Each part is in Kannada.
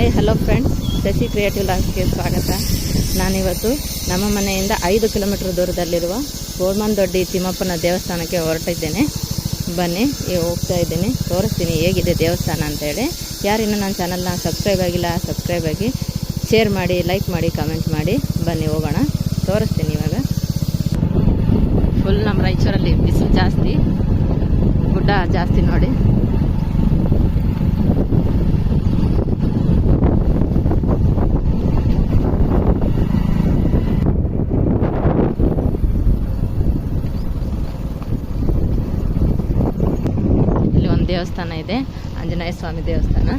Hi hello friends Shashi creative ಲಾಸ್ಗೆ ಸ್ವಾಗತ. ನಾನಿವತ್ತು ನಮ್ಮ ಮನೆಯಿಂದ ಐದು ಕಿಲೋಮೀಟ್ರ್ ದೂರದಲ್ಲಿರುವ ಗೋಡ್ಮಂದೊಡ್ಡಿ ತಿಮ್ಮಪ್ಪನ ದೇವಸ್ಥಾನಕ್ಕೆ ಹೊರಟಿದ್ದೇನೆ. ಬನ್ನಿ ಹೋಗ್ತಾ ಇದ್ದೀನಿ. ತೋರಿಸ್ತೀನಿ ಹೇಗಿದೆ ದೇವಸ್ಥಾನ ಅಂತೇಳಿ. ಯಾರಿನ್ನೂ ನನ್ನ ಚಾನಲ್ನ ಸಬ್ಸ್ಕ್ರೈಬ್ ಆಗಿಲ್ಲ ಸಬ್ಸ್ಕ್ರೈಬ್ ಆಗಿ ಶೇರ್ ಮಾಡಿ ಲೈಕ್ ಮಾಡಿ ಕಮೆಂಟ್ ಮಾಡಿ. ಬನ್ನಿ, ಹೋಗೋಣ. ತೋರಿಸ್ತೀನಿ ಇವಾಗ. ಫುಲ್ ನಮ್ಮ ರಾಯಚೂರಲ್ಲಿ ಬಿಸಿಲು ಜಾಸ್ತಿ ಗುಡ್ಡ ಜಾಸ್ತಿ ನೋಡಿ ಇಲ್ಲಿ ಒಂದು ದೇವಸ್ಥಾನ ಇದೆ ಆಂಜನೇಯ ಸ್ವಾಮಿ ದೇವಸ್ಥಾನ.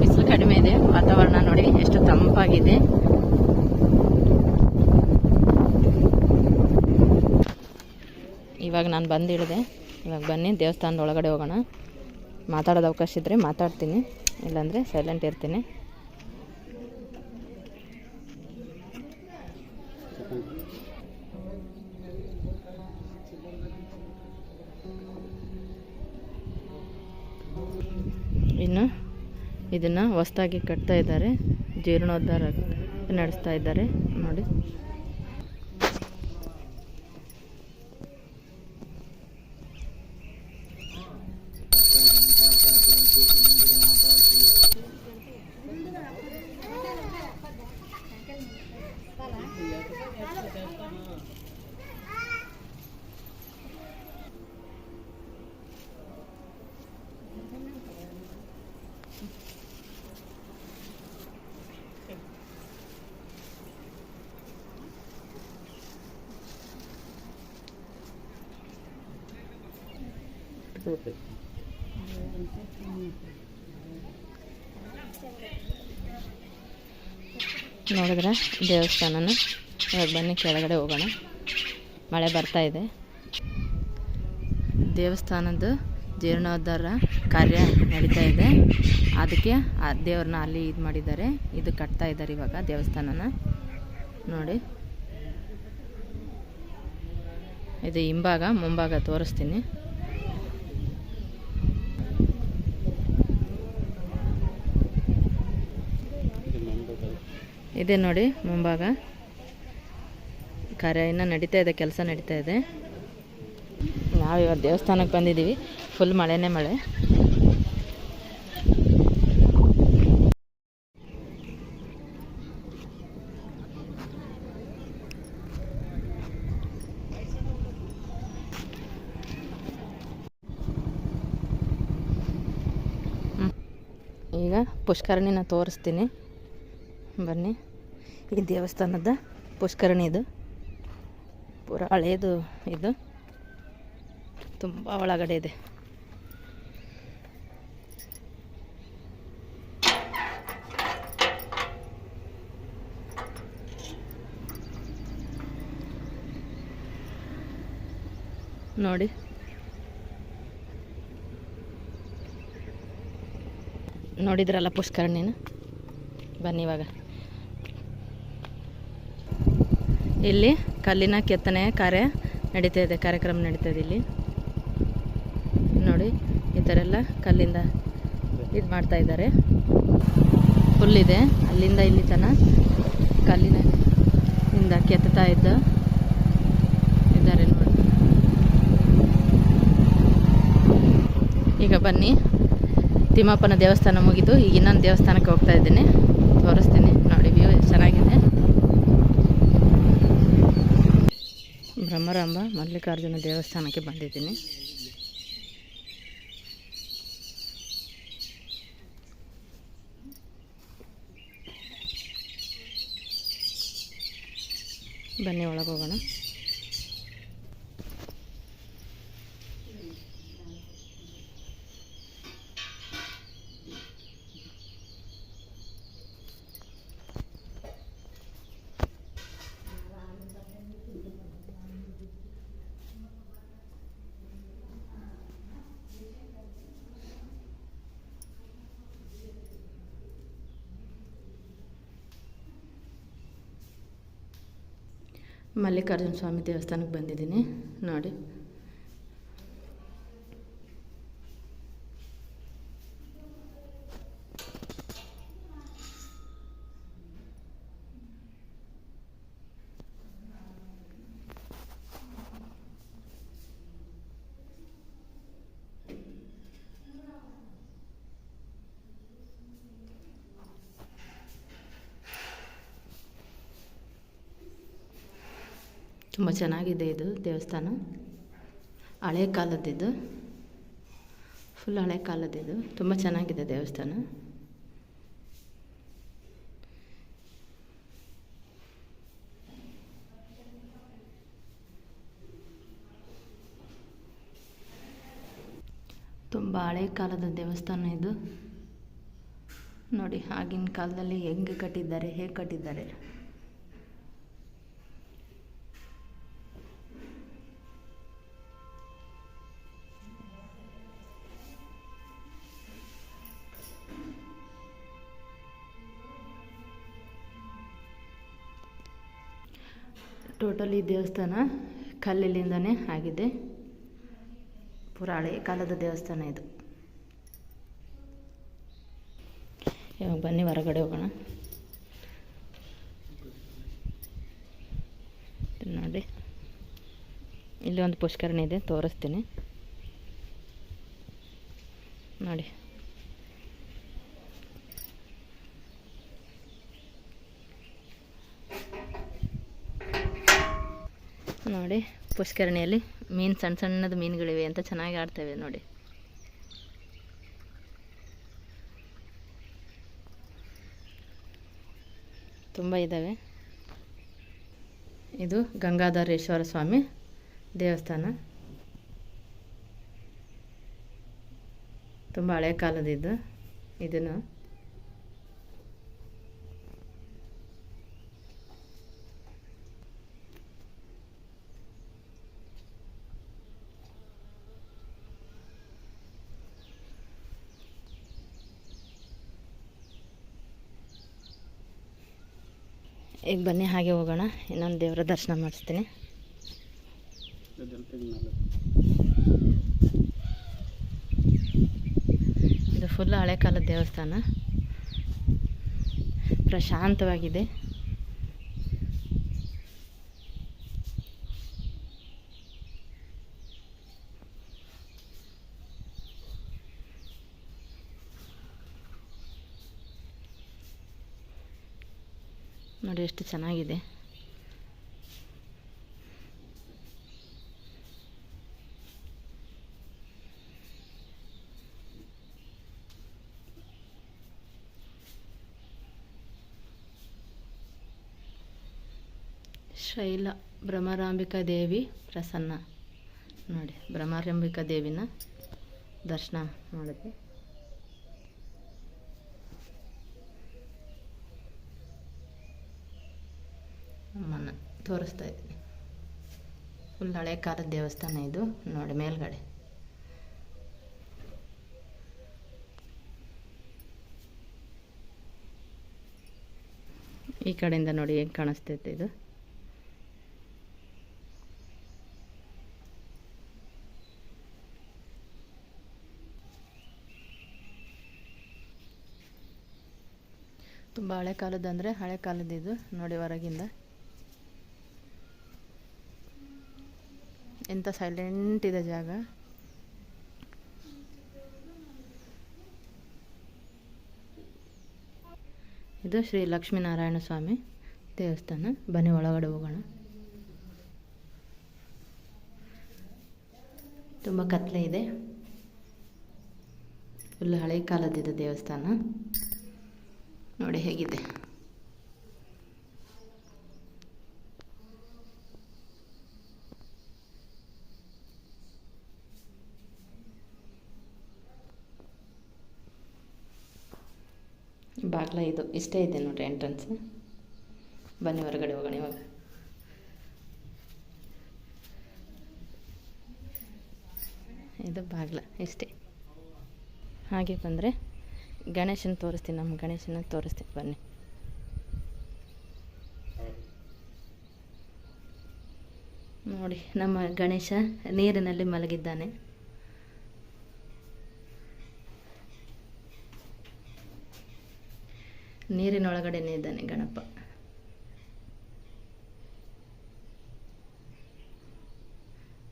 ಬಿಸಿಲು ಕಡಿಮೆ ಇದೆ, ವಾತಾವರಣ ನೋಡಿ ಎಷ್ಟು ತಂಪಾಗಿದೆ. ಇವಾಗ ನಾನು ಬಂದಿಳಿದೆ. ಇವಾಗ ಬನ್ನಿ, ದೇವಸ್ಥಾನದ ಒಳಗಡೆ ಹೋಗೋಣ. ಮಾತಾಡೋದು ಅವಕಾಶ ಇದ್ದರೆ ಮಾತಾಡ್ತೀನಿ. ಇಲ್ಲಾಂದರೆ ಸೈಲೆಂಟ್ ಇರ್ತೀನಿ. ಇದನ್ನು ಹೊಸ್ದಾಗಿ ಕಟ್ತಾ ಇದ್ದಾರೆ. ಜೀರ್ಣೋದ್ಧಾರ ನಡೆಸ್ತಾ ಇದ್ದಾರೆ. ನೋಡಿ ನೋಡಿದ್ರೆ ದೇವಸ್ಥಾನನ. ಇವಾಗ ಬನ್ನಿ, ಕೆಳಗಡೆ ಹೋಗೋಣ. ಮಳೆ ಬರ್ತಾ ಇದೆ. ದೇವಸ್ಥಾನದ ಜೀರ್ಣೋದ್ಧಾರ ಕಾರ್ಯ ನಡೀತಾ ಇದೆ. ಅದಕ್ಕೆ ಆ ದೇವ್ರನ್ನ ಅಲ್ಲಿ ಇದು ಮಾಡಿದ್ದಾರೆ. ಇದು ಕಟ್ತಾ ಇದ್ದಾರೆ ಇವಾಗ ದೇವಸ್ಥಾನನ. ನೋಡಿ. ಇದು ಹಿಂಭಾಗ, ಮುಂಭಾಗ ತೋರಿಸ್ತೀನಿ. ಇದೆ ನೋಡಿ ಮುಂಭಾಗ. ಕಾರ್ಯ ಇನ್ನೂ ನಡೀತಾ ಇದೆ, ಕೆಲಸ ನಡೀತಾ ಇದೆ. ನಾವು ಇವತ್ತು ದೇವಸ್ಥಾನಕ್ಕೆ ಬಂದಿದ್ದೀವಿ ಫುಲ್ ಮಳೆನೇ ಮಳೆ. ಈಗ ಪುಷ್ಕರಣಿನ ತೋರಿಸ್ತೀನಿ. ಬನ್ನಿ. ಈ ದೇವಸ್ಥಾನದ ಪುಷ್ಕರಣಿ ಇದು. ಪೂರ ಹಳೇದು ಇದು. ತುಂಬ ಒಳಗಡೆ ಇದೆ. ನೋಡಿ. ನೋಡಿದ್ರಲ್ಲ ಪುಷ್ಕರಣಿನ? ಬನ್ನಿ ಇವಾಗ. ಇಲ್ಲಿ ಕಲ್ಲಿನ ಕೆತ್ತನೆ ಕಾರ್ಯ ನಡೀತಾ ಇದೆ, ಕಾರ್ಯಕ್ರಮ ನಡೀತಾ ಇದೆ ಇಲ್ಲಿ. ನೋಡಿ, ಈ ಥರ ಎಲ್ಲ ಕಲ್ಲಿಂದ ಇದು ಮಾಡ್ತಾ ಇದ್ದಾರೆ. ಫುಲ್ ಇದೆ. ಅಲ್ಲಿಂದ ಇಲ್ಲಿ ತನ ಕಲ್ಲಿನ ಇಂದ ಕೆತ್ತಾ ಇದ್ದ ಇದ್ದಾರೆ ನೋಡಿ. ಈಗ ಬನ್ನಿ. ತಿಮ್ಮಪ್ಪನ ದೇವಸ್ಥಾನ ಮುಗಿದು ಈಗ ಇನ್ನೊಂದು ದೇವಸ್ಥಾನಕ್ಕೆ ಹೋಗ್ತಾ ಇದ್ದೀನಿ. ತೋರಿಸ್ತೀನಿ. ನೋಡಿ ವ್ಯೂ ಚೆನ್ನಾಗಿದೆ. ಬ್ರಹ್ಮರಾಂಬ ಮಲ್ಲಿಕಾರ್ಜುನ ದೇವಸ್ಥಾನಕ್ಕೆ ಬಂದಿದ್ದೀನಿ. ಬನ್ನಿ ಒಳಗೆ ಮಲ್ಲಿಕಾರ್ಜುನ ಸ್ವಾಮಿ ದೇವಸ್ಥಾನಕ್ಕೆ ಬಂದಿದ್ದೀನಿ. ನೋಡಿ. ತುಂಬ ಚೆನ್ನಾಗಿದೆ ಇದು ದೇವಸ್ಥಾನ. ಹಳೆ ಕಾಲದ್ದಿದು. ಫುಲ್ ಹಳೆ ಕಾಲದ್ದಿದು. ತುಂಬ ಚೆನ್ನಾಗಿದೆ ದೇವಸ್ಥಾನ. ತುಂಬ ಹಳೆ ಕಾಲದ ದೇವಸ್ಥಾನ ಇದು. ನೋಡಿ, ಆಗಿನ ಕಾಲದಲ್ಲಿ ಹೆಂಗೆ ಕಟ್ಟಿದ್ದಾರೆ, ಹೇಗೆ ಕಟ್ಟಿದ್ದಾರೆ. ಟೋಟಲ್ ದೇವಸ್ಥಾನ ಕಲ್ಲಿನಿಂದನೇ ಆಗಿದೆ. ಪುರ ಹಳೆ ಕಾಲದ ದೇವಸ್ಥಾನ ಇದು. ಇವಾಗ ಬನ್ನಿ, ಹೊರಗಡೆ ಹೋಗೋಣ. ನೋಡಿ. ಇಲ್ಲಿ ಒಂದು ಪುಷ್ಕರಣಿ ಇದೆ, ತೋರಿಸ್ತೀನಿ. ನೋಡಿ. ನೋಡಿ, ಪುಷ್ಕರಣಿಯಲ್ಲಿ ಮೀನು, ಸಣ್ಣ ಸಣ್ಣದು ಮೀನುಗಳಿವೆ ಅಂತ ಚೆನ್ನಾಗಿ ಆಡ್ತೇವೆ ನೋಡಿ. ತುಂಬ ಇದ್ದಾವೆ ಇದು ಗಂಗಾಧರೇಶ್ವರ ಸ್ವಾಮಿ ದೇವಸ್ಥಾನ. ತುಂಬ ಹಳೆ ಕಾಲದಿದ್ದು ಇದನ್ನು ಈಗ ಬನ್ನಿ ಹಾಗೆ ಹೋಗೋಣ. ಇನ್ನೊಂದು ದೇವರ ದರ್ಶನ ಮಾಡಿಸ್ತೀನಿ. ಇದು ಫುಲ್ ಹಳೆ ಕಾಲದ ದೇವಸ್ಥಾನ. ಪ್ರಶಾಂತವಾಗಿದೆ. ನೋಡಿ ಎಷ್ಟು ಚೆನ್ನಾಗಿದೆ. ಶೈಲ ಭ್ರಮರಾಂಬಿಕಾ ದೇವಿ ಪ್ರಸನ್ನ. ನೋಡಿ ಭ್ರಮರಾಂಬಿಕಾ ದೇವಿನ ದರ್ಶನ ಮಾಡಿದ್ವಿ ತೋರಿಸ್ತಾ ಇದ್ದೀನಿ. ಫುಲ್ ಹಳೆ ಕಾಲದ ದೇವಸ್ಥಾನ ಇದು. ನೋಡಿ, ಮೇಲ್ಗಡೆ. ಈ ಕಡೆಯಿಂದ ನೋಡಿ ಹೆಂಗೆ ಕಾಣಿಸ್ತೈತೆ ಇದು. ತುಂಬ ಹಳೆ ಕಾಲದಂದರೆ ಹಳೆ ಕಾಲದಿದು ನೋಡಿ, ಹೊರಗಿಂದ. ಎಂಥ ಸೈಲೆಂಟ್ ಇದೆ ಜಾಗ. ಇದು ಶ್ರೀ ಲಕ್ಷ್ಮೀನಾರಾಯಣ ಸ್ವಾಮಿ ದೇವಸ್ಥಾನ. ಬನ್ನಿ, ಒಳಗಡೆ ಹೋಗೋಣ. ತುಂಬ ಕತ್ಲೆ ಇದೆ. ಫುಲ್ ಹಳೆ ಕಾಲದಿದೆ ದೇವಸ್ಥಾನ. ನೋಡಿ ಹೇಗಿದೆ. ಬಾಗ್ಲ ಇದು ಇಷ್ಟೇ ಇದೆ ನೋಡ್ರಿ ಎಂಟ್ರೆನ್ಸ್ ಬನ್ನಿ ಹೊರಗಡೆ ಹೋಗೋಣ ಇವಾಗ. ಇದು ಬಾಗ್ಲ, ಇಷ್ಟೇ. ಹಾಗೆ ಬಂದರೆ ಗಣೇಶನ ತೋರಿಸ್ತೀನಿ, ನಮ್ಮ ಗಣೇಶನ ತೋರಿಸ್ತೀನಿ, ಬನ್ನಿ. ನೋಡಿ, ನಮ್ಮ ಗಣೇಶ ನೀರಿನಲ್ಲಿ ಮಲಗಿದ್ದಾನೆ. ನೀರಿನೊಳಗಡೆನೇ ಇದ್ದಾನೆ ಗಣಪ.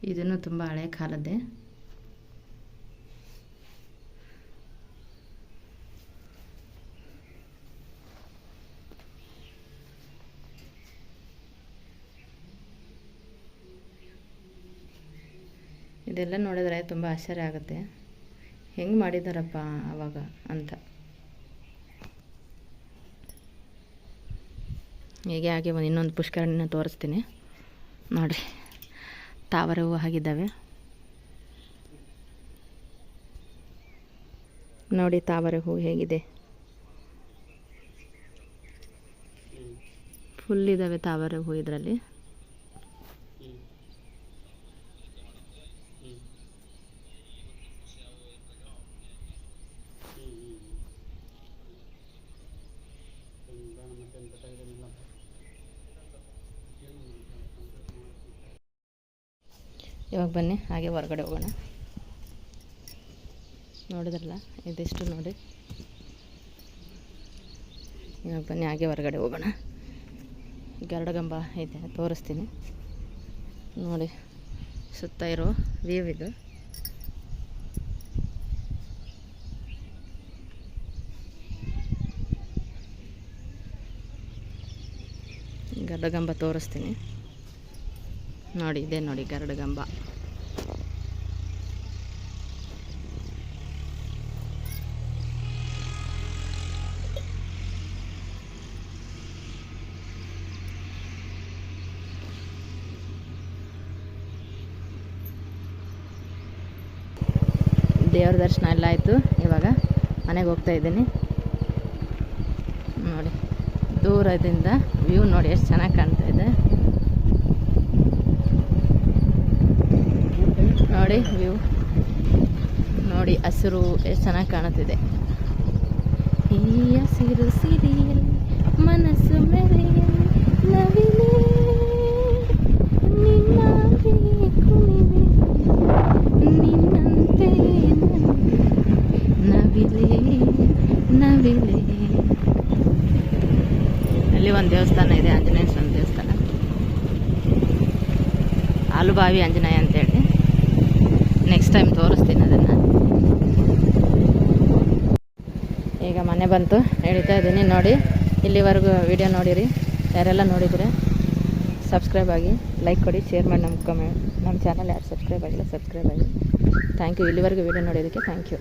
ಇದನ್ನು ತುಂಬ ಹಳೆ ಕಾಲದ್ದೇ. ಇದೆಲ್ಲ ನೋಡಿದ್ರೆ ತುಂಬ ಆಶ್ಚರ್ಯ ಆಗುತ್ತೆ. ಹೆಂಗೆ ಮಾಡಿದಾರಪ್ಪ ಆವಾಗ ಅಂತ. ಹೀಗೆ ಹಾಗೆ ಒಂದು ಇನ್ನೊಂದು ಪುಷ್ಕರಣಿನ ತೋರಿಸ್ತೀನಿ. ನೋಡಿ ತಾವರೆ ಹೂವು ಆಗಿದ್ದಾವೆ ನೋಡಿ ತಾವರೆ ಹೂವು ಹೇಗಿದೆ. ಫುಲ್ ಇದ್ದಾವೆ ತಾವರೆ ಹೂವು ಇದರಲ್ಲಿ. ಇವಾಗ ಬನ್ನಿ, ಹಾಗೆ ಹೊರಗಡೆ ಹೋಗೋಣ. ನೋಡಿದ್ರಲ್ಲ, ಇದಿಷ್ಟು ನೋಡಿ. ಇವಾಗ ಬನ್ನಿ, ಹಾಗೆ ಹೊರಗಡೆ ಹೋಗೋಣ. ಗರಡಗಂಬ ಇದೆ, ತೋರಿಸ್ತೀನಿ. ನೋಡಿ, ಸುತ್ತ ಇರೋ ವ್ಯೂ ಇದು. ಗರ್ಡಗಂಬ ತೋರಿಸ್ತೀನಿ. ನೋಡಿ, ಇದೆ ನೋಡಿ ಗರುಡಗಂಬ ದೇವ್ರ ದರ್ಶನ ಎಲ್ಲ ಆಯಿತು ಇವಾಗ. ಮನೆಗೆ ಹೋಗ್ತಾ ಇದ್ದೀನಿ. ನೋಡಿ, ದೂರದಿಂದ ವ್ಯೂ ನೋಡಿ, ಎಷ್ಟು ಚೆನ್ನಾಗಿ ಕಾಣ್ತಾ ಇದೆ. ನೋಡಿ ವ್ಯೂ ನೋಡಿ, ಹಸಿರು ಎಷ್ಟು ಚೆನ್ನಾಗಿ ಕಾಣುತ್ತಿದೆ. ಈ ಹಸಿರು ಸಿರಿಯಲ್ಲಿ ಮನಸ್ಸು ಮೆರೆಯಲ್ಲಿ ನವಿಲೇ. ನಿನ್ನಂತೆ ನವಿಲೆ ನವಿಲೆ. ಅಲ್ಲಿ ಒಂದು ದೇವಸ್ಥಾನ ಇದೆ, ಆಂಜನೇಯ ಸ್ವಾಮಿ ದೇವಸ್ಥಾನ. ಆಲುಬಾವಿ ಆಂಜನೇಯ ಅಂತೇಳಿ ನೆಕ್ಸ್ಟ್ ಟೈಮ್ ತೋರಿಸ್ತೀನಿ ಅದನ್ನು. ಈಗ ಮನೆ ಬಂತು ಹೇಳ್ತಾ ಇದ್ದೀನಿ ನೋಡಿ. ಇಲ್ಲಿವರೆಗೂ ವಿಡಿಯೋ ನೋಡಿರಿ. ಯಾರೆಲ್ಲ ನೋಡಿದರೆ ಸಬ್ಸ್ಕ್ರೈಬ್ ಆಗಿ ಲೈಕ್ ಕೊಡಿ ಶೇರ್ ಮಾಡಿ ನಮ್ಮ ಕಮೆ ನಮ್ಮ ಚಾನಲ್ ಯಾರು ಸಬ್ಸ್ಕ್ರೈಬ್ ಆಗಿಲ್ಲ ಸಬ್ಸ್ಕ್ರೈಬ್ ಆಗಿ. ಥ್ಯಾಂಕ್ ಯು ಇಲ್ಲಿವರೆಗೂ ವಿಡಿಯೋ ನೋಡೋದಕ್ಕೆ ಥ್ಯಾಂಕ್ ಯು